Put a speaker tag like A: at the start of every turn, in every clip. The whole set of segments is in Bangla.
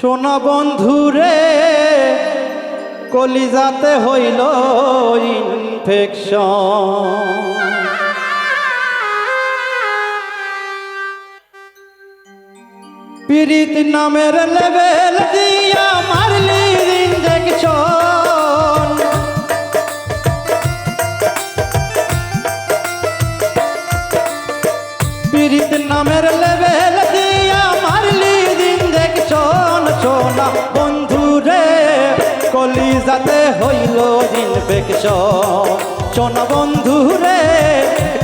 A: সোনা বন্ধুরে কলিজাতে হইল ইনফেকশন পীড়িত নামের লেভেল দিয়া মারলি ইঞ্জেকশন কলিজাতে হইল ইনফেকশন বন্ধু রে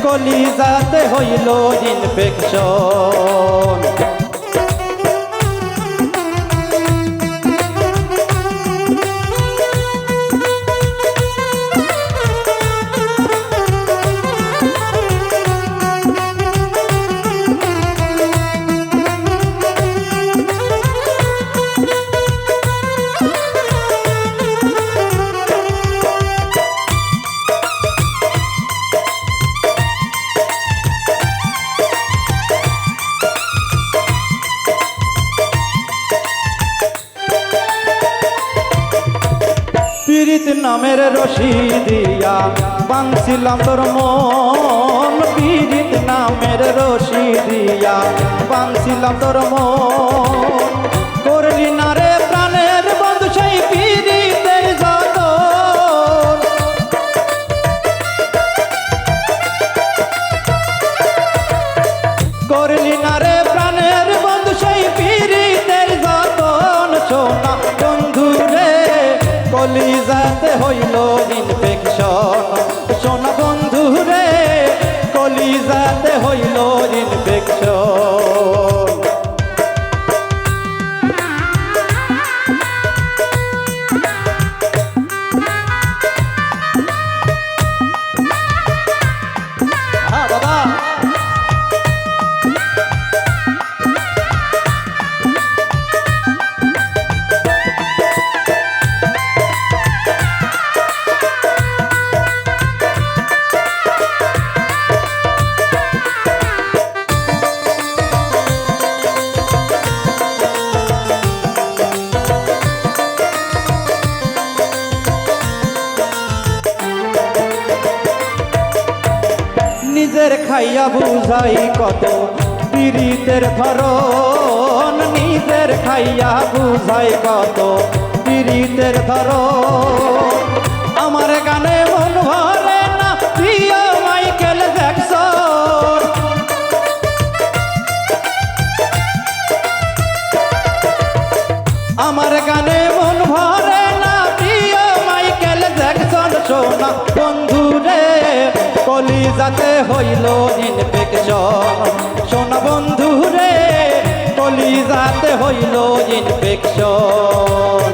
A: কলিজাতে হইল ইনফেকশন পীড়িত নামের রশি দিয়া বাংছিলাম তোর মন পীড়িত নামের রশি দিয়া বাংছিলাম তোর মন। করলি না রে প্রাণের বন্ধু সেই পীড়িতের যত করলি না রে কলিজাতে হইল ইনফেকশন সোনা বন্ধু রে কলিজাতে হইল ইনফেকশন বাবা। নিজের খাইয়া বুঝাই কত? পীড়িতের ধরন নিজের খাইয়া বুঝাই কত? পীড়িতের ধরন। আমার গানে মন ভরে না, প্রিয় মাইকেল জ্যাকসন। আমার গানে মন ভরে না, প্রিয় মাইকেল বন্ধু রে কলিজাতে হইল ইনফেকশন সোনা বন্ধু রে কলিজাতে হইল ইনফেকশন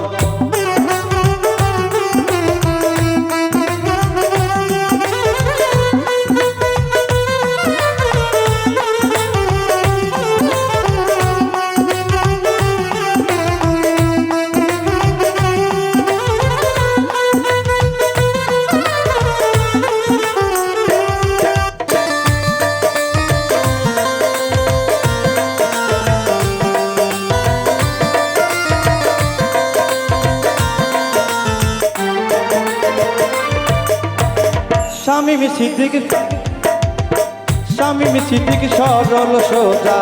A: স্বামী সিদ্দিক স্বামী সিদ্দিক সরল সোজা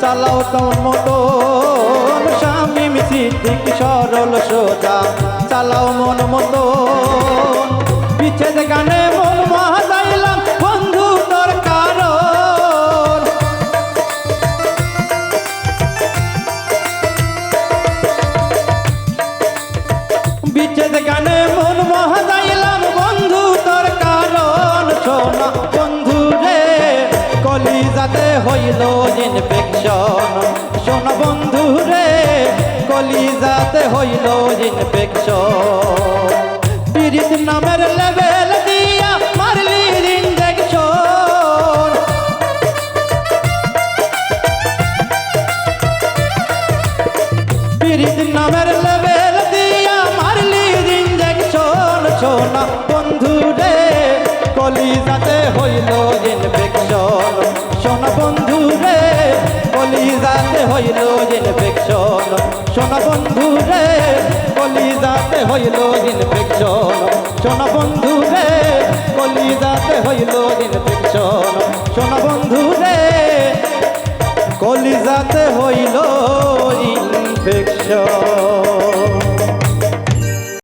A: চালাও তোর মতন। স্বামী সিদ্দিক সরল সোজা ইনফেকশন। সোনা বন্ধু রে কলিজাতে হইল ইনফেকশন। পীড়িত নামের লেভেল দিয়া মারলি ইঞ্জেকশন পীড়িত নামের লেভেল দিয়া মারলি ইঞ্জেকশন সোনা বন্ধু রে কলিজাতে হইল ইনফেকশন। সোনা বন্ধু কলিজাতে হইল ইনফেকশন সোনা বন্ধু রে কলিজাতে হইল ইনফেকশন সোনা বন্ধু রে কলিজাতে হইল ইনফেকশন